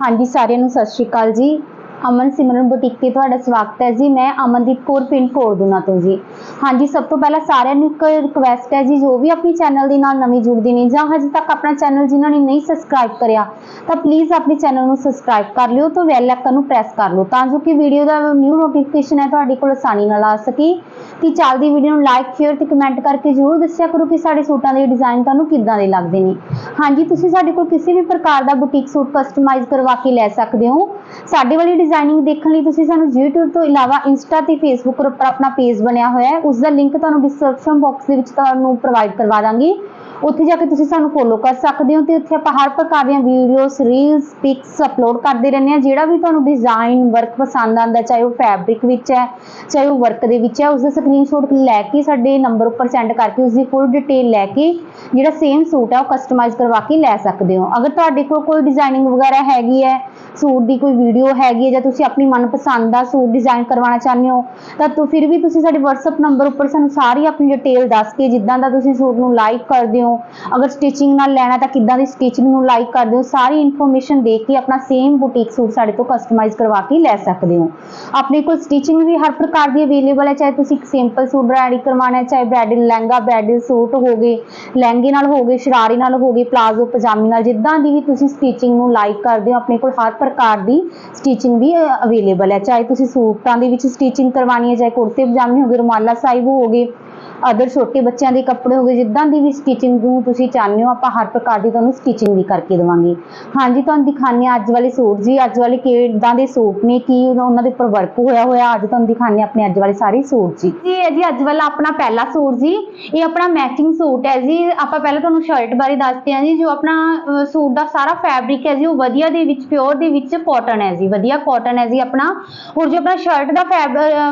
ਹਾਂਜੀ ਸਾਰਿਆਂ ਨੂੰ ਸਤਿ ਸ਼੍ਰੀ ਅਕਾਲ ਜੀ। ਅਮਨ ਸਿਮਰਨ ਬੁਟੀਕ ਤੇ ਤੁਹਾਡਾ ਸਵਾਗਤ ਹੈ ਜੀ। ਮੈਂ ਅਮਨਦੀਪ ਕੌਰ, ਪਿੰਡ ਕੋਰਦੂਨਾ ਤੋਂ ਜੀ। ਹਾਂਜੀ, ਸਭ ਤੋਂ ਪਹਿਲਾਂ ਸਾਰਿਆਂ ਨੂੰ ਇੱਕ ਰਿਕੁਐਸਟ ਹੈ ਜੀ, ਜੋ ਵੀ ਆਪਣੀ ਚੈਨਲ ਦੇ ਨਾਲ ਨਵੀਂ ਜੁੜਦੇ ਨੇ ਜਾਂ ਹਜੇ ਤੱਕ ਆਪਣਾ ਚੈਨਲ ਜਿਨ੍ਹਾਂ ਨੇ ਨਹੀਂ ਸਬਸਕ੍ਰਾਈਬ ਕਰਿਆ, ਤਾਂ ਪਲੀਜ਼ ਆਪਣੇ ਚੈਨਲ ਨੂੰ ਸਬਸਕ੍ਰਾਈਬ ਕਰ ਲਿਓ ਤੇ ਬੈਲ ਆਈਕਨ ਨੂੰ ਪ੍ਰੈਸ ਕਰ ਲਓ ਤਾਂ ਜੋ ਕਿ ਵੀਡੀਓ ਦਾ ਨਿਊ ਨੋਟੀਫਿਕੇਸ਼ਨ ਹੈ ਤੁਹਾਡੇ ਕੋਲ ਆਸਾਨੀ ਨਾਲ ਆ ਸਕੇ। ਤੇ ਚੱਲਦੀ ਵੀਡੀਓ ਨੂੰ ਲਾਈਕ ਸ਼ੇਅਰ ਤੇ ਕਮੈਂਟ ਕਰਕੇ ਜ਼ਰੂਰ ਦੱਸਿਆ ਕਰੋ ਕਿ ਸਾਡੇ ਸੂਟਾਂ ਦੇ ਡਿਜ਼ਾਈਨ ਤੁਹਾਨੂੰ ਕਿੱਦਾਂ ਦੇ ਲੱਗਦੇ ਨੇ। ਹਾਂਜੀ, ਤੁਸੀਂ ਸਾਡੇ ਕੋਲ ਕਿਸੇ ਵੀ ਪ੍ਰਕਾਰ ਦਾ ਬੁਟੀਕ ਸੂਟ ਕਸਟਮਾਈਜ਼ ਕਰਵਾ ਕੇ ਲੈ ਸਕਦੇ ਹੋ। ਸਾਡੇ ਵਾਲੀ ਡਿਜ਼ਾਈਨਿੰਗ ਦੇਖਣ ਲਈ ਤੁਸੀਂ ਸਾਨੂੰ YouTube ਤੋਂ ਇਲਾਵਾ Insta ਤੇ Facebook ਉੱਪਰ ਆਪਣਾ ਪੇਜ ਬਣਿਆ ਹੋਇਆ ਹੈ। ਉਸ ਦਾ ਲਿੰਕ ਤੁਹਾਨੂੰ ਡਿਸਕ੍ਰਿਪਸ਼ਨ ਬਾਕਸ ਦੇ ਵਿੱਚ ਤੁਹਾਨੂੰ ਪ੍ਰੋਵਾਈਡ ਕਰਵਾ ਦਾਂਗੇ। ਉੱਥੇ ਜਾ ਕੇ ਤੁਸੀਂ ਸਾਨੂੰ ਫੋਲੋ ਕਰ ਸਕਦੇ ਹੋ ਤੇ ਉੱਥੇ ਆਪਾਂ ਹਰ ਪ੍ਰਕਾਰ ਦੀਆਂ ਵੀਡੀਓਜ਼ ਰੀਲਸ ਪਿਕਸ ਅਪਲੋਡ ਕਰਦੇ ਰਹਿੰਦੇ ਹਾਂ। ਜਿਹੜਾ ਵੀ ਤੁਹਾਨੂੰ ਡਿਜ਼ਾਈਨ ਵਰਕ ਪਸੰਦ ਆਉਂਦਾ, ਚਾਹੇ ਉਹ ਫੈਬਰਿਕ ਵਿੱਚ ਹੈ, ਚਾਹੇ ਉਹ ਵਰਕ ਦੇ ਵਿੱਚ ਹੈ ਉਸ ਦਾ ਸਕਰੀਨਸ਼ਾਟ ਲੈ ਕੇ ਸਾਡੇ ਨੰਬਰ ਉੱਪਰ ਸੈਂਡ ਕਰਕੇ ਉਸ ਦੀ ਫੁੱਲ ਡਿਟੇਲ ਲੈ ਕੇ ਜਿਹੜਾ ਸੇਮ ਸੂਟ ਹੈ, ਉਹ ਕਸਟਮਾਈਜ਼ ਕਰਵਾ ਕੇ ਲੈ ਸਕਦੇ ਹੋ। ਅਗਰ ਤੁਹਾਡੇ ਕੋਲ ਕੋਈ ਡਿਜ਼ਾਈਨਿੰਗ ਵਗੈਰਾ ਹੈਗੀ ਹੈ, ਸੂਟ ਦੀ ਕੋਈ ਵੀਡੀਓ ਹੈਗੀ ਹੈ ਜਾਂ ਤੁਸੀਂ ਆਪਣੀ ਮਨਪਸੰਦ ਦਾ ਸੂਟ ਡਿਜ਼ਾਈਨ ਕਰਵਾਉਣਾ ਚਾਹੁੰਦੇ ਹੋ, ਤਾਂ ਤੁ, ਫਿਰ ਵੀ ਤੁਸੀਂ ਸਾਡੇ WhatsApp ਨੰਬਰ ਉੱਪਰ ਸਾਨੂੰ ਸਾਰੀ ਆਪਣੀ ਡਿਟੇਲ ਦੱਸ ਕੇ ਜਿੱਦਾਂ ਦਾ ਤੁਸੀਂ ਸੂਟ ਨੂੰ ਲਾਈਕ ਕਰਦੇ ਹੋ ਅਗਰ ਸਟਿਚਿੰਗ ਨਾਲ ਲੈਣਾ ਤਾਂ ਕਿੱਦਾਂ ਦੀ ਸਟਿਚਿੰਗ ਨੂੰ ਲਾਈਕ ਕਰਦੇ ਹੋ? ਸਾਰੀ ਇਨਫੋਰਮੇਸ਼ਨ ਦੇ ਕੇ ਆਪਣਾ ਸੇਮ ਬੁਟੀਕ ਸੂਟ ਸਾਡੇ ਤੋਂ ਕਸਟਮਾਈਜ਼ ਕਰਵਾ ਕੇ ਲੈ ਸਕਦੇ ਹੋ। ਆਪਣੇ ਕੋਲ ਸਟਿਚਿੰਗ ਵੀ ਹਰ ਪ੍ਰਕਾਰ ਦੀ ਅਵੇਲੇਬਲ ਹੈ, ਚਾਹੇ ਤੁਸੀਂ ਇੱਕ ਸਿੰਪਲ ਸੂਟ ਰੈਡੀ ਕਰਵਾਉਣਾ ਹੈ, ਚਾਹੇ ਬ੍ਰਾਈਡਲ ਲਹਿੰਗਾ ਬ੍ਰਾਈਡਲ ਸੂਟ ਹੋ ਗਏ, ਲਹਿੰਗੇ ਨਾਲ ਹੋ ਗਏ, ਸ਼ਰਾਰੇ ਨਾਲ ਹੋ ਗਏ ਪਲਾਜ਼ੋ ਪਜਾਮੀ ਨਾਲ, ਜਿੱਦਾਂ ਦੀ ਵੀ ਤੁਸੀਂ ਸਟਿਚਿੰਗ ਨੂੰ ਲਾਈਕ ਕਰਦੇ ਹੋ, ਆਪਣੇ ਕੋਲ ਹਰ ਪ੍ਰਕਾਰ ਦੀ ਸਟਿਚਿੰਗ ਵੀ ਅਵੇਲੇਬਲ ਹੈ। ਚਾਹੇ ਤੁਸੀਂ ਸੂਟਾਂ ਦੇ ਵਿੱਚ ਸਟਿਚਿੰਗ ਕਰਵਾਉਣੀ ਹੈ, ਚਾਹੇ ਕੁੜਤੇ, ਪਜਾਮੇ ਹੋ ਗਏ, ਰੁਮਾਲਾ ਸਾਈਬ ਹੋ ਗਏ। ਅਦਰ ਛੋਟੇ ਬੱਚਿਆਂ ਦੇ ਕੱਪੜੇ ਹੋ ਗਏ, ਜਿੱਦਾਂ ਦੀ ਵੀ ਸਟਿਚਿੰਗ ਨੂੰ ਤੁਸੀਂ ਚਾਹੁੰਦੇ ਹੋ, ਆਪਾਂ ਹਰ ਪ੍ਰਕਾਰ ਦੀ ਤੁਹਾਨੂੰ ਸਟਿਚਿੰਗ ਵੀ ਕਰਕੇ ਦੇਵਾਂਗੇ। ਹਾਂਜੀ, ਤੁਹਾਨੂੰ ਦਿਖਾਉਂਦੇ ਹਾਂ ਅੱਜ ਵਾਲੇ ਸੂਟ ਜੀ। ਅੱਜ ਵਾਲੇ ਕਿੱਦਾਂ ਦੇ ਸੂਟ ਨੇ, ਕੀ ਉਹਨਾਂ ਦੇ ਉੱਪਰ ਵਰਕ ਹੋਇਆ ਹੋਇਆ, ਅੱਜ ਤੁਹਾਨੂੰ ਦਿਖਾਉਂਦੇ ਆਪਣੇ ਅੱਜ ਵਾਲੇ ਸਾਰੇ ਸੂਟ ਜੀ। ਜੀ, ਇਹ ਜੀ ਅੱਜ ਵਾਲਾ ਆਪਣਾ ਪਹਿਲਾ ਸੂਟ ਜੀ। ਇਹ ਆਪਣਾ ਮੈਚਿੰਗ ਸੂਟ ਹੈ ਜੀ। ਆਪਾਂ ਪਹਿਲਾਂ ਤੁਹਾਨੂੰ ਸ਼ਰਟ ਬਾਰੇ ਦੱਸਦੇ ਹਾਂ ਜੀ। ਜੋ ਆਪਣਾ ਸੂਟ ਦਾ ਸਾਰਾ ਫੈਬਰਿਕ ਹੈ ਜੀ, ਉਹ ਵਧੀਆ ਦੇ ਵਿੱਚ ਪਿਓਰ ਦੇ ਵਿੱਚ ਕਾਟਨ ਹੈ ਜੀ। ਵਧੀਆ ਕਾਟਨ ਹੈ ਜੀ ਆਪਣਾ। ਹੋਰ ਜੋ ਆਪਣਾ ਸ਼ਰਟ ਦਾ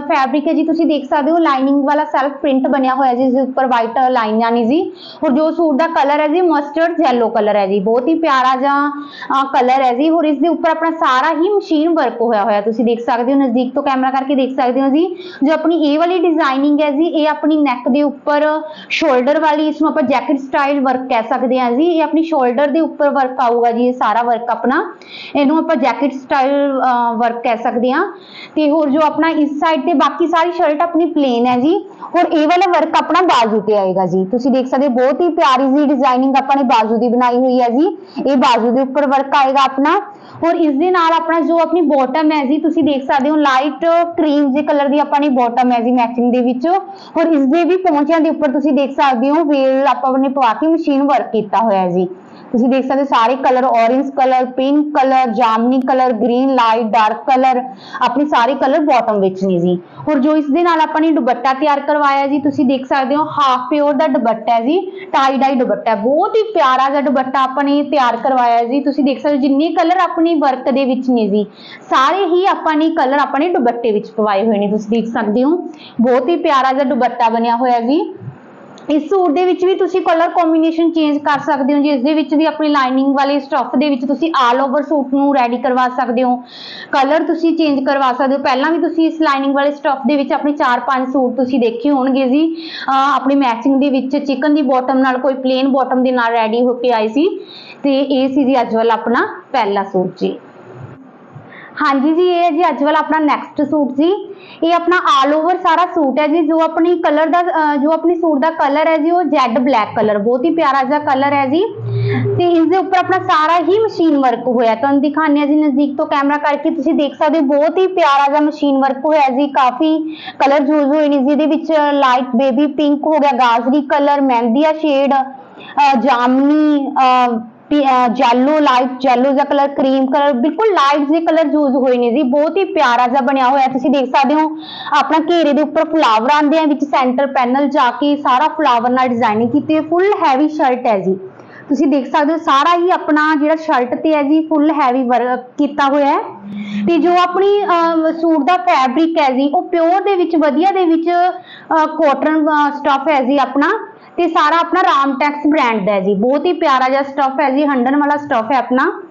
ਫੈਬਰਿਕ ਹੈ ਜੀ, ਤੁਸੀਂ ਦੇਖ ਸਕਦੇ ਹੋ ਲਾਈਨਿੰਗ ਵਾਲਾ ਸੈਲਫ ਪ੍ਰਿੰਟ ਬਣਿਆ ਹੋਇਆ ਜੀ ਜਿਸ ਉੱਪਰ ਵਾਈਟ ਲਾਈਨਾਂ ਨੇ ਜੀ। ਔਰ ਜੋ ਸੂਟ ਦਾ ਕਲਰ ਹੈ ਜੀ ਮਸਟਰਡ ਯੈਲੋ ਕਲਰ ਹੈ ਜੀ। ਬਹੁਤ ਹੀ ਪਿਆਰਾ ਜਿਹਾ ਕਲਰ ਹੈ ਜੀ। ਔਰ ਇਸ ਦੇ ਉੱਪਰ ਆਪਣਾ ਸਾਰਾ ਹੀ ਮਸ਼ੀਨ ਵਰਕ ਹੋਇਆ ਹੋਇਆ। ਤੁਸੀਂ ਦੇਖ ਸਕਦੇ ਹੋ, ਨਜ਼ਦੀਕ ਤੋਂ ਕੈਮਰਾ ਕਰਕੇ ਦੇਖ ਸਕਦੇ ਹੋ ਜੀ। ਜੋ ਆਪਣੀ ਇਹ ਵਾਲੀ ਡਿਜ਼ਾਈਨਿੰਗ ਹੈ ਜੀ, ਇਹ ਆਪਣੀ ਨੈਕ ਦੇ ਉੱਪਰ ਸ਼ੋਲਡਰ ਵਾਲੀ, ਇਸ ਨੂੰ ਆਪਾਂ ਜੈਕਟ ਸਟਾਈਲ ਵਰਕ ਕਹਿ ਸਕਦੇ ਹਾਂ ਜੀ। ਇਹ ਆਪਣੀ ਸ਼ੋਲਡਰ ਦੇ ਉੱਪਰ ਵਰਕ ਆਊਗਾ ਜੀ, ਇਹ ਸਾਰਾ ਵਰਕ ਆਪਣਾ। ਇਹਨੂੰ ਆਪਾਂ ਜੈਕਟ ਸਟਾਈਲ ਵਰਕ ਕਹਿ ਸਕਦੇ ਹਾਂ। ਤੇ ਹੋਰ ਜੋ ਆਪਣਾ ਇਸ ਸਾਈਡ ਤੇ ਬਾਕੀ ਸਾਰੀ ਸ਼ਰਟ ਆਪਣੀ ਪਲੇਨ ਹੈ ਜੀ। ਔਰ ਇਹ ਵਾਲਾ ਵਰਕ ਆਪਣਾ ਬਾਜੂ ਤੇ ਆਏਗਾ ਜੀ। ਤੁਸੀਂ ਦੇਖ ਸਕਦੇ ਹੋ, ਬਹੁਤ ਹੀ ਪਿਆਰੀ ਜੀ ਡਿਜ਼ਾਈਨਿੰਗ ਆਪਾਂ ਨੇ ਬਾਜੂ ਦੀ ਬਣਾਈ ਹੋਈ ਹੈ ਜੀ। ਇਹ ਬਾਜੂ ਦੇ ਉੱਪਰ ਵਰਕ ਆਏਗਾ ਆਪਣਾ। ਔਰ ਇਸ ਦੇ ਨਾਲ ਆਪਣਾ ਜੋ ਆਪਣੀ ਬਾਟਮ ਹੈ ਜੀ, ਤੁਸੀਂ ਦੇਖ ਸਕਦੇ ਹੋ ਲਾਈਟ ਕਰੀਮ ਜੇ ਕਲਰ ਦੀ ਆਪਾਂ ਨੇ ਬਾਟਮ ਹੈ ਜੀ ਮੈਚਿੰਗ ਦੇ ਵਿੱਚ। ਔਰ ਇਸ ਦੇ ਵੀ ਪੌਂਚਿਆਂ ਦੇ ਉੱਪਰ ਤੁਸੀਂ ਦੇਖ ਸਕਦੇ ਹੋ ਵੇਲ ਆਪਾਂ ਨੇ ਪਵਾ ਕੇ ਮਸ਼ੀਨ ਵਰਕ ਕੀਤਾ ਹੋਇਆ ਹੈ ਜੀ। ਤੁਸੀਂ ਦੇਖ ਸਕਦੇ ਹੋ ਸਾਰੇ colour orange colour pink colour ਜਾਮਨੀ colour green light dark colour ਆਪਣੇ ਸਾਰੇ ਕਲਰ ਬਾਟਮ ਵਿੱਚ ਨੇ ਜੀ। ਔਰ ਜੋ ਇਸ ਦੇ ਨਾਲ ਆਪਾਂ ਨੇ ਦੁਪੱਟਾ ਤਿਆਰ ਕਰਵਾਇਆ ਜੀ, ਤੁਸੀਂ ਦੇਖ ਸਕਦੇ ਹੋ ਹਾਫ ਪਿਓਰ ਦਾ ਦੁਪੱਟਾ ਹੈ ਜੀ ਟਾਈ ਡਾਈ ਦੁਪੱਟਾ। ਬਹੁਤ ਹੀ ਪਿਆਰਾ ਜਿਹਾ ਦੁਪੱਟਾ ਆਪਾਂ ਨੇ ਤਿਆਰ ਕਰਵਾਇਆ ਜੀ। ਤੁਸੀਂ ਦੇਖ ਸਕਦੇ ਹੋ ਜਿੰਨੇ ਕਲਰ ਆਪਣੀ ਵਰਕ ਦੇ ਵਿੱਚ ਨੇ ਜੀ, ਸਾਰੇ ਹੀ ਆਪਾਂ ਨੇ ਕਲਰ ਆਪਣੇ ਦੁਪੱਟੇ ਵਿੱਚ ਪਵਾਏ ਹੋਏ ਨੇ। ਤੁਸੀਂ ਦੇਖ ਸਕਦੇ ਹੋ, ਬਹੁਤ ਹੀ ਪਿਆਰਾ ਜਿਹਾ ਦੁਪੱਟਾ ਬਣਿਆ ਹੋਇਆ ਜੀ। ਇਸ ਸੂਟ ਦੇ ਵਿੱਚ ਵੀ ਤੁਸੀਂ ਕਲਰ ਕੰਬੀਨੇਸ਼ਨ ਚੇਂਜ ਕਰ ਸਕਦੇ ਹੋ ਜਿਸ ਦੇ ਵਿੱਚ ਵੀ ਆਪਣੀ ਲਾਈਨਿੰਗ ਵਾਲੇ ਸਟਫ ਦੇ ਵਿੱਚ ਤੁਸੀਂ ਆਲ ਓਵਰ ਸੂਟ ਨੂੰ ਰੈਡੀ ਕਰਵਾ ਸਕਦੇ ਹੋ। ਕਲਰ ਤੁਸੀਂ ਚੇਂਜ ਕਰਵਾ ਸਕਦੇ ਹੋ। ਪਹਿਲਾਂ ਵੀ ਤੁਸੀਂ ਇਸ ਲਾਈਨਿੰਗ ਵਾਲੇ ਸਟਫ ਦੇ ਵਿੱਚ ਆਪਣੇ 4-5 ਸੂਟ ਤੁਸੀਂ ਦੇਖੇ ਹੋਣਗੇ ਜੀ। ਆਪਣੀ ਮੈਚਿੰਗ ਦੇ ਵਿੱਚ ਚਿਕਨ ਦੀ ਬਾਟਮ ਨਾਲ ਕੋਈ ਪਲੇਨ ਬਾਟਮ ਦੇ ਨਾਲ ਰੈਡੀ ਹੋ ਕੇ ਆਈ ਸੀ। ਤੇ ਇਹ ਸੀ ਜੀ ਅੱਜ ਵਾਲਾ ਆਪਣਾ ਪਹਿਲਾ ਸੂਟ ਜੀ। ਹਾਂਜੀ ਜੀ, ਇਹ ਹੈ ਜੀ ਅੱਜ ਵਾਲਾ ਆਪਣਾ ਨੈਕਸਟ ਸੂਟ ਜੀ। ਇਹ ਆਪਣਾ ਆਲ ਓਵਰ ਸਾਰਾ ਸੂਟ ਹੈ ਜੀ, ਜੋ ਆਪਣੀ ਕਲਰ ਦਾ ਜੋ ਆਪਣੀ ਸੂਟ ਦਾ ਕਲਰ ਹੈ ਜੀ, ਉਹ ਜੈਡ ਬਲੈਕ ਕਲਰ ਬਹੁਤ ਹੀ ਪਿਆਰਾ ਜਿਹਾ ਕਲਰ ਹੈ ਜੀ। ਤੇ ਇਸ ਦੇ ਉੱਪਰ ਆਪਣਾ ਸਾਰਾ ਹੀ ਮਸ਼ੀਨ ਵਰਕ ਹੋਇਆ ਤੁਹਾਨੂੰ ਦਿਖਾਉਂਦੇ ਹਾਂ ਜੀ, ਨਜ਼ਦੀਕ ਤੋਂ ਕੈਮਰਾ ਕਰਕੇ ਤੁਸੀਂ ਦੇਖ ਸਕਦੇ ਹੋ, ਬਹੁਤ ਹੀ ਪਿਆਰਾ ਜਿਹਾ ਮਸ਼ੀਨ ਵਰਕ ਹੋਇਆ ਜੀ। ਕਾਫੀ ਕਲਰ ਯੂਜ਼ ਹੋਏ ਨੇ ਜਿਹਦੇ ਵਿੱਚ ਲਾਈਟ ਬੇਬੀ ਪਿੰਕ ਹੋ ਗਿਆ, ਗਾਜਰੀ ਕਲਰ ਮਹਿੰਦੀਆ ਸ਼ੇਡ ਜਾਮਨੀ ਜੈਲੋ ਲਾਈਟ ਜੈਲੋ ਜਿਹਾ ਕਲਰ ਕਰੀਮ ਕਲਰ ਬਿਲਕੁਲ ਲਾਈਟ ਜਿਹੇ ਕਲਰ ਯੂਜ਼ ਹੋਏ ਨੇ ਜੀ। ਬਹੁਤ ਹੀ ਪਿਆਰਾ ਜਿਹਾ ਬਣਿਆ ਹੋਇਆ। ਤੁਸੀਂ ਦੇਖ ਸਕਦੇ ਹੋ, ਆਪਣਾ ਘੇਰੇ ਦੇ ਉੱਪਰ ਫਲਾਵਰ ਆਉਂਦੇ ਆ, ਵਿੱਚ ਸੈਂਟਰ ਪੈਨਲ ਜਾ ਕੇ ਸਾਰਾ ਫਲਾਵਰ ਨਾਲ ਡਿਜ਼ਾਈਨਿੰਗ ਕੀਤੀ ਹੋਈ ਫੁੱਲ ਹੈਵੀ ਸ਼ਰਟ ਹੈ ਜੀ। ਤੁਸੀਂ ਦੇਖ ਸਕਦੇ ਹੋ, ਸਾਰਾ ਹੀ ਆਪਣਾ ਜਿਹੜਾ ਸ਼ਰਟ ਤੇ ਹੈ ਜੀ ਫੁੱਲ ਹੈਵੀ ਵਰਕ ਕੀਤਾ ਹੋਇਆ ਹੈ। ਤੇ ਜੋ ਆਪਣੀ ਸੂਟ ਦਾ ਫੈਬਰਿਕ ਹੈ ਜੀ, ਉਹ ਪਿਓਰ ਦੇ ਵਿੱਚ, ਵਧੀਆ ਦੇ ਵਿੱਚ ਕੋਟਨ ਸਟਫ ਹੈ ਜੀ ਆਪਣਾ। ਤੇ ਸਾਰਾ ਆਪਣਾ ਰਾਮਟੈਕਸ ਬ੍ਰਾਂਡ ਦਾ ਹੈ ਜੀ। ਬਹੁਤ ਹੀ ਪਿਆਰਾ ਜਿਹਾ ਸਟਫ ਹੈ ਜੀ ਹੰਡਨ ਵਾਲਾ ਸਟਫ ਹੈ ਆਪਣਾ।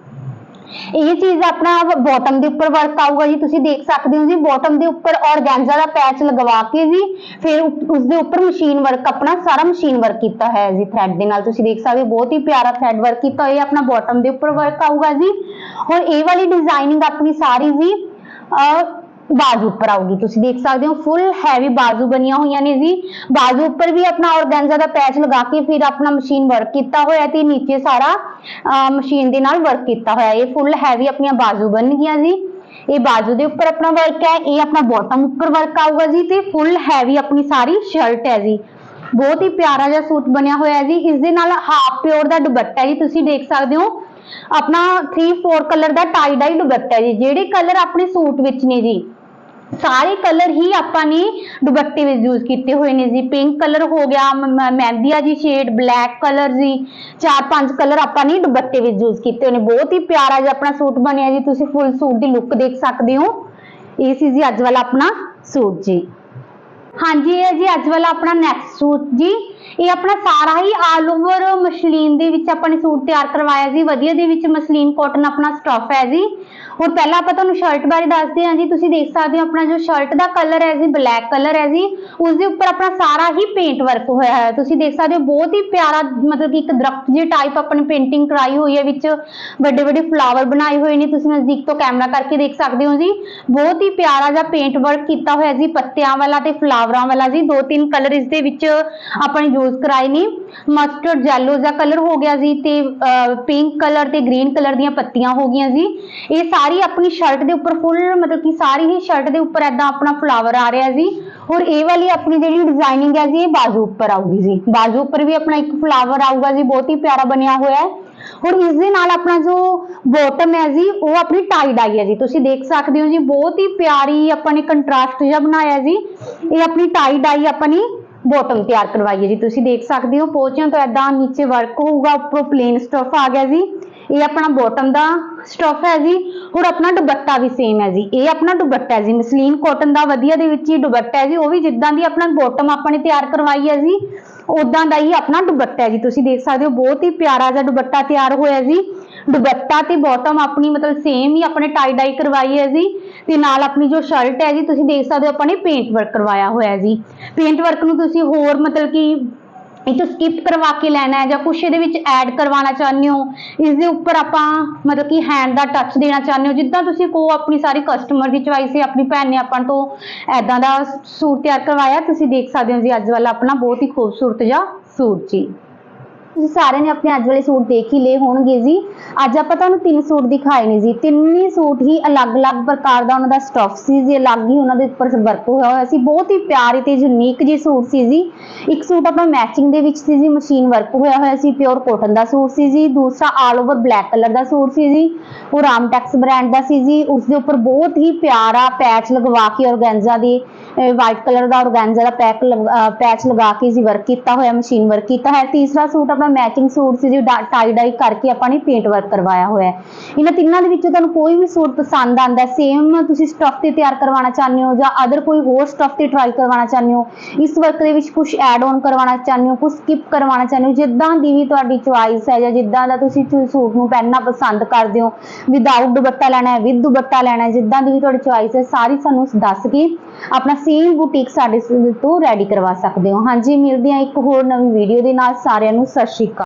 ਇਹ ਚੀਜ਼ ਆਪਣਾ ਬਾਟਮ ਦੇ ਉੱਪਰ ਵਰਕ ਆਊਗਾ ਜੀ, ਤੁਸੀਂ ਦੇਖ ਸਕਦੇ ਹੋ ਜੀ ਬਾਟਮ ਦੇ ਉੱਪਰ ਔਰਗੈਂਜ਼ਾ ਦਾ ਪੈਚ ਲਗਵਾ ਕੇ ਜੀ, ਫਿਰ ਉਪ- ਉਸ ਦੇ ਉੱਪਰ ਮਸ਼ੀਨ ਵਰਕ ਆਪਣਾ ਸਾਰਾ ਮਸ਼ੀਨ ਵਰਕ ਕੀਤਾ ਹੋਇਆ ਜੀ ਥ੍ਰੈਡ ਦੇ ਨਾਲ। ਤੁਸੀਂ ਦੇਖ ਸਕਦੇ ਹੋ, ਬਹੁਤ ਹੀ ਪਿਆਰਾ ਥ੍ਰੈਡ ਵਰਕ ਕੀਤਾ ਹੋਇਆ ਆਪਣਾ ਬਾਟਮ ਦੇ ਉੱਪਰ ਵਰਕ ਆਊਗਾ ਜੀ। ਹੁਣ ਇਹ ਵਾਲੀ ਡਿਜ਼ਾਈਨਿੰਗ ਆਪਣੀ ਸਾਰੀ ਜੀ ਅਹ ਬਾਜੂ ਉੱਪਰ ਆਊਗੀ। ਤੁਸੀਂ ਦੇਖ ਸਕਦੇ ਹੋ ਫੁੱਲ ਹੈਵੀ ਬਾਜੂ ਬਣੀਆਂ ਹੋਈਆਂ ਨੇ ਜੀ। ਬਾਜੂ ਉੱਪਰ ਵੀ ਆਪਣਾ ਔਰਗੈਂਜ਼ਾ ਦਾ ਪੈਚ ਲਗਾ ਕੇ ਫਿਰ ਆਪਣਾ ਮਸ਼ੀਨ ਵਰਕ ਕੀਤਾ ਹੋਇਆ ਤੇ ਨੀਚੇ ਸਾਰਾ ਮਸ਼ੀਨ ਦੇ ਨਾਲ ਵਰਕ ਕੀਤਾ ਹੋਇਆ। ਇਹ ਫੁੱਲ ਹੈਵੀ ਆਪਣੀਆਂ ਬਾਜੂ ਬਣ ਗਈਆਂ ਜੀ। ਇਹ ਬਾਜੂ ਦੇ ਉੱਪਰ ਆਪਣਾ ਵਰਕ ਹੈ, ਇਹ ਆਪਣਾ ਬਾਟਮ ਉੱਪਰ ਵਰਕ ਆਊਗਾ ਜੀ ਤੇ ਫੁੱਲ ਹੈਵੀ ਆਪਣੀ ਸਾਰੀ ਸ਼ਰਟ ਹੈ ਜੀ। ਬਹੁਤ ਹੀ ਪਿਆਰਾ ਜਿਹਾ ਸੂਟ ਬਣਿਆ ਹੋਇਆ ਹੈ ਜੀ। ਇਸ ਦੇ ਨਾਲ ਹਾਫ ਪਿਓਰ ਦਾ ਦੁਪੱਟਾ ਹੈ ਜੀ। ਤੁਸੀਂ ਦੇਖ ਸਕਦੇ ਹੋ, ਆਪਣਾ 3 4 ਕਲਰ ਦਾ ਟਾਈ ਡਾਈ ਦੁਪੱਟਾ ਹੈ ਜੀ। ਜਿਹੜੇ ਕਲਰ ਆਪਣੇ ਸੂਟ ਵਿੱਚ ਨੇ ਜੀ। ਸਾਰੇ ਕਲਰ ਹੀ ਆਪਾਂ ਨੇ ਦੁਪੱਟੇ ਵਿੱਚ ਯੂਜ਼ ਕੀਤੇ ਹੋਏ ਨੇ ਜੀ। ਪਿੰਕ ਕਲਰ ਹੋ ਗਿਆ ਮਹਿੰਦੀਆ ਜੀ ਸ਼ੇਡ ਬਲੈਕ ਕਲਰ ਜੀ। ਚਾਰ ਪੰਜ ਕਲਰ ਆਪਾਂ ਨੇ ਦੁਪੱਟੇ ਵਿੱਚ ਯੂਜ਼ ਕੀਤੇ ਹੋਏ ਨੇ। ਬਹੁਤ ਹੀ ਪਿਆਰਾ ਜਿਹਾ ਆਪਣਾ ਸੂਟ ਬਣਿਆ ਜੀ। ਤੁਸੀਂ ਫੁੱਲ ਸੂਟ ਦੀ ਲੁੱਕ ਦੇਖ ਸਕਦੇ ਹੋ। ਇਹ ਸੀ ਜੀ ਅੱਜ ਵਾਲਾ ਆਪਣਾ ਸੂਟ ਜੀ। ਹਾਂਜੀ, ਇਹ ਹੈ ਜੀ ਅੱਜ ਵਾਲਾ ਆਪਣਾ ਨੈਕਸਟ ਸੂਟ ਜੀ। ਇਹ ਆਪਣਾ ਸਾਰਾ ਹੀ ਆਲ ਓਵਰ ਮਸਲੀਨ ਦੇ ਵਿੱਚ ਆਪਾਂ ਨੇ ਸੂਟ ਤਿਆਰ ਕਰਵਾਇਆ ਜੀ, ਵਧੀਆ ਦੇ ਵਿੱਚ ਮਸਲੀਨ ਕਾਟਨ ਆਪਣਾ ਸਟਫ ਹੈ ਜੀ। ਹੁਣ ਪਹਿਲਾਂ ਆਪਾਂ ਤੁਹਾਨੂੰ ਸ਼ਰਟ ਬਾਰੇ ਦੱਸਦੇ ਹਾਂ ਜੀ, ਤੁਸੀਂ ਦੇਖ ਸਕਦੇ ਹੋ ਆਪਣਾ ਜੋ ਸ਼ਰਟ ਦਾ ਕਲਰ ਹੈ ਜੀ ਬਲੈਕ ਕਲਰ ਹੈ ਜੀ। ਉਸ ਦੇ ਉੱਪਰ ਆਪਣਾ ਸਾਰਾ ਹੀ ਪੇਂਟ ਵਰਕ ਹੋਇਆ ਹੈ। ਤੁਸੀਂ ਦੇਖ ਸਕਦੇ ਹੋ ਬਹੁਤ ਹੀ ਪਿਆਰਾ, ਮਤਲਬ ਕਿ ਇੱਕ ਦਰਖਤ ਜਿਹੇ ਟਾਈਪ ਆਪਣੀ ਪੇਂਟਿੰਗ ਕਰਾਈ ਹੋਈ ਹੈ ਵਿੱਚ। ਵੱਡੇ ਵੱਡੇ ਫਲਾਵਰ ਬਣਾਏ ਹੋਏ ਨੇ, ਤੁਸੀਂ ਨਜ਼ਦੀਕ ਤੋਂ ਕੈਮਰਾ ਕਰਕੇ ਦੇਖ ਸਕਦੇ ਹੋ ਜੀ। ਬਹੁਤ ਹੀ ਪਿਆਰਾ ਜਿਹਾ ਪੇਂਟ ਵਰਕ ਕੀਤਾ ਹੋਇਆ ਜੀ, ਪੱਤਿਆਂ ਵਾਲਾ ਤੇ ਫਲਾਵਰਾਂ ਵਾਲਾ ਜੀ। ਦੋ ਤਿੰਨ ਕਲਰ ਇਸ ਦੇ ਵਿੱਚ ਆਪਾਂ ਨੇ ਯੂਜ਼ ਕਰਾਏ ਨੇ। ਮਸਟਰਡ ਜੈਲੋ ਜਿਹਾ ਕਲਰ ਹੋ ਗਿਆ ਜੀ ਤੇ ਪਿੰਕ ਕਲਰ ਤੇ ਗ੍ਰੀਨ ਕਲਰ ਦੀਆਂ ਪੱਤੀਆਂ ਹੋ ਗਈਆਂ ਜੀ ਇਹ ਸਾਰੀ ਆਪਣੀ ਸ਼ਰਟ ਦੇ ਉੱਪਰ ਫੁੱਲ ਮਤਲਬ ਕਿ ਸਾਰੀ ਹੀ ਸ਼ਰਟ ਦੇ ਉੱਪਰ ਐਦਾਂ ਆਪਣਾ ਫਲਾਵਰ ਆ ਰਿਹਾ ਜੀ ਔਰ ਇਹ ਵਾਲੀ ਆਪਣੀ ਜਿਹੜੀ ਡਿਜ਼ਾਈਨਿੰਗ ਹੈ ਜੀ, ਇਹ ਬਾਜੂ ਉੱਪਰ ਆਊਗੀ ਜੀ। ਬਾਜੂ ਉੱਪਰ ਵੀ ਆਪਣਾ ਇੱਕ ਫਲਾਵਰ ਆਊਗਾ ਜੀ, ਬਹੁਤ ਹੀ ਪਿਆਰਾ ਬਣਿਆ ਹੋਇਆ ਹੈ। ਔਰ ਇਸ ਦੇ ਨਾਲ ਆਪਣਾ ਜੋ ਬੋਟਮ ਹੈ ਜੀ, ਉਹ ਆਪਣੀ ਟਾਈ ਡਾਈ ਹੈ ਜੀ। ਤੁਸੀਂ ਦੇਖ ਸਕਦੇ ਹੋ ਜੀ, ਬਹੁਤ ਹੀ ਪਿਆਰੀ ਆਪਾਂ ਨੇ ਕੰਟਰਾਸਟ ਜਿਹਾ ਬਣਾਇਆ ਜੀ। ਇਹ ਆਪਣੀ ਟਾਈ ਡਾਈ ਆਪਾਂ ਨੇ ਬੋਟਮ ਤਿਆਰ ਕਰਵਾਈ ਹੈ ਜੀ। ਤੁਸੀਂ ਦੇਖ ਸਕਦੇ ਹੋ, ਪੋਚਿਆਂ ਤੋਂ ਐਦਾਂ ਨੀਚੇ ਵਰਕ ਹੋਊਗਾ, ਉੱਪਰੋਂ ਪਲੇਨ ਸਟਫ ਆ ਗਿਆ ਜੀ। ਇਹ ਆਪਣਾ ਬੋਟਮ ਦਾ ਸਟਫ ਹੈ ਜੀ। ਹੋਰ ਆਪਣਾ ਦੁਪੱਟਾ ਵੀ ਸੇਮ ਹੈ ਜੀ। ਇਹ ਆਪਣਾ ਦੁਪੱਟਾ ਹੈ ਜੀ। ਮਸਲੀਨ ਕਾਟਨ ਦਾ ਵਧੀਆ ਦੇ ਵਿੱਚ ਹੀ ਦੁਪੱਟਾ ਹੈ ਜੀ। ਉਹ ਵੀ ਜਿੱਦਾਂ ਦੀ ਆਪਣਾ ਬੋਟਮ ਆਪਾਂ ਨੇ ਤਿਆਰ ਕਰਵਾਈ ਹੈ ਜੀ ਉਦਾਂ ਦਾ ਹੀ ਆਪਣਾ ਦੁਪੱਟਾ ਹੈ ਜੀ। ਤੁਸੀਂ ਦੇਖ ਸਕਦੇ ਹੋ, ਬਹੁਤ ਹੀ ਪਿਆਰਾ ਜਿਹਾ ਦੁਪੱਟਾ ਤਿਆਰ ਹੋਇਆ ਜੀ। ਦੁਪੱਟਾ ਤੇ ਬਾਟਮ ਆਪਣੀ ਮਤਲਬ ਸੇਮ ਹੀ ਆਪਣੇ ਟਾਈ ਡਾਈ ਕਰਵਾਈ ਹੈ ਜੀ ਤੇ ਨਾਲ ਆਪਣੀ ਜੋ ਸ਼ਰਟ ਹੈ ਜੀ, ਤੁਸੀਂ ਦੇਖ ਸਕਦੇ ਹੋ ਆਪਾਂ ਨੇ ਪੇਂਟ ਵਰਕ ਕਰਵਾਇਆ ਹੋਇਆ ਹੈ ਜੀ। ਪੇਂਟ ਵਰਕ ਨੂੰ ਤੁਸੀਂ ਹੋਰ ਮਤਲਬ ਕਿ ਇਹ ਤੋਂ ਸਕਿਪ ਕਰਵਾ ਕੇ ਲੈਣਾ ਹੈ ਜਾਂ ਕੁਛ ਇਹਦੇ ਵਿੱਚ ਐਡ ਕਰਵਾਉਣਾ ਚਾਹੁੰਦੇ ਹੋ ਇਸ ਦੇ ਉੱਪਰ ਆਪਾਂ ਮਤਲਬ ਕਿ ਹੈਂਡ ਦਾ ਟੱਚ ਦੇਣਾ ਚਾਹੁੰਦੇ ਹੋ, ਜਿੱਦਾਂ ਤੁਸੀਂ ਕੋ ਆਪਣੀ ਸਾਰੀ ਕਸਟਮਰ ਦੀ ਚੁਆਇਸ ਹੈ, ਆਪਣੀ ਭੈਣ ਨੇ ਆਪਾਂ ਤੋਂ ਐਦਾਂ ਦਾ ਸੂਟ ਤਿਆਰ ਕਰਵਾਇਆ, ਤੁਸੀਂ ਦੇਖ ਸਕਦੇ ਹੋ ਜੀ ਅੱਜ ਵਾਲਾ ਆਪਣਾ ਬਹੁਤ ਹੀ ਖੂਬਸੂਰਤ ਜਿਹਾ ਸੂਟ ਜੀ। ਤੁਸੀਂ ਸਾਰਿਆਂ ਨੇ ਆਪਣੇ ਅੱਜ ਵਾਲੇ ਸੂਟ ਦੇਖ ਹੀ ਲਏ ਹੋਣਗੇ ਜੀ। ਅੱਜ ਆਪਾਂ ਤੁਹਾਨੂੰ ਤਿੰਨ ਸੂਟ ਦਿਖਾਏ ਨੇ ਜੀ। ਤਿੰਨੇ ਸੂਟ ਹੀ ਅਲੱਗ-ਅਲੱਗ ਪ੍ਰਕਾਰ ਦਾ ਉਹਨਾਂ ਦਾ ਸਟਫ ਸੀ ਜੀ। ਅਲੱਗ ਹੀ ਉਹਨਾਂ ਦੇ ਉੱਪਰ ਵਰਕ ਹੋਇਆ ਹੋਇਆ ਸੀ। ਬਹੁਤ ਹੀ ਪਿਆਰੇ ਤੇ ਯੂਨੀਕ ਜੀ ਸੂਟ ਸੀ ਜੀ। ਇੱਕ ਸੂਟ ਆਪਾਂ ਮੈਚਿੰਗ ਦੇ ਵਿੱਚ ਸੀ ਜੀ। ਮਸ਼ੀਨ ਵਰਕ ਹੋਇਆ ਹੋਇਆ ਸੀ। ਪਿਓਰ ਕੋਟਨ ਦਾ ਸੂਟ ਸੀ ਜੀ। ਦੂਸਰਾ ਆਲ ਓਵਰ ਬਲੈਕ ਕਲਰ ਦਾ ਸੂਟ ਸੀ ਜੀ। ਉਹ ਰਾਮਟੈਕਸ ਬ੍ਰਾਂਡ ਦਾ ਸੀ ਜੀ। ਉਸ ਦੇ ਉੱਪਰ ਬਹੁਤ ਹੀ ਪਿਆਰਾ ਪੈਚ ਲਗਵਾ ਕੇ ਔਰਗੈਂਜ਼ਾ ਦੀ ਵਾਈਟ ਕਲਰ ਦਾ ਔਰਗੈਂਜ਼ਾ ਦਾ ਪੈਕ ਪੈਚ ਲਗਾ ਕੇ ਜੀ ਵਰਕ ਕੀਤਾ ਹੋਇਆ ਮਸ਼ੀਨ ਵਰਕ ਕੀਤਾ ਹੈ ਤੀਸਰਾ ਸੂਟ ਆਪਣਾ ਮੈਚਿੰਗ ਸੂਟ ਸੀ ਜੀ ਟਾਈ ਡਾਈ ਕਰਕੇ ਆਪਾਂ ਨੇ ਪੇਂਟ ਵਰਕ ਕਰਵਾਇਆ ਹੋਇਆ ਹੈ। ਇਹਨਾਂ ਤਿੰਨਾਂ ਦੇ ਵਿੱਚੋਂ ਤੁਹਾਨੂੰ ਕੋਈ ਵੀ ਸੂਟ ਪਸੰਦ ਆਂਦਾ ਸੇਮ ਤੁਸੀਂ ਸਟਫ ਤੇ ਤਿਆਰ ਕਰਵਾਉਣਾ ਚਾਹੁੰਦੇ ਹੋ ਜਾਂ ਅਦਰ ਕੋਈ ਹੋਰ ਸਟਫ ਤੇ ਟਰਾਈ ਕਰਵਾਉਣਾ ਚਾਹੁੰਦੇ ਹੋ, ਇਸ ਵਰਕ ਦੇ ਵਿੱਚ ਕੁਝ ਐਡ ਆਨ ਕਰਵਾਉਣਾ ਚਾਹੁੰਦੇ ਹੋ ਕੁਝ ਸਕਿਪ ਕਰਵਾਉਣਾ ਚਾਹੁੰਦੇ ਹੋ, ਜਿੱਦਾਂ ਦੀ ਵੀ ਤੁਹਾਡੀ ਚੁਆਇਸ ਹੈ ਜਾਂ ਜਿੱਦਾਂ ਦਾ ਤੁਸੀਂ ਸੂਟ ਨੂੰ ਪਹਿਨਣਾ ਪਸੰਦ ਕਰਦੇ ਹੋ ਵਿਦਆਊਟ ਦੁਪੱਟਾ ਲੈਣਾ ਹੈ ਵਿਦ ਦੁਪੱਟਾ ਲੈਣਾ ਹੈ, ਜਿੱਦਾਂ ਦੀ ਵੀ ਤੁਹਾਡੀ ਚੁਆਇਸ ਹੈ, ਸਾਰੀ ਸਾਨੂੰ ਦੱਸ ਕੇ ਆਪਣਾ ਸੇਮ ਬੁਟੀਕ ਸਾਡੇ ਤੋਂ ਰੈਡੀ ਕਰਵਾ ਸਕਦੇ ਹੋ। ਹਾਂਜੀ, ਮਿਲਦੇ ਹਾਂ ਇੱਕ ਹੋਰ ਨਵੀਂ ਵੀਡੀਓ ਦੇ ਨਾਲ, ਸਾਰਿਆਂ ਨੂੰ, ਸਤਿ ਸ਼੍ਰੀ ਅਕਾਲ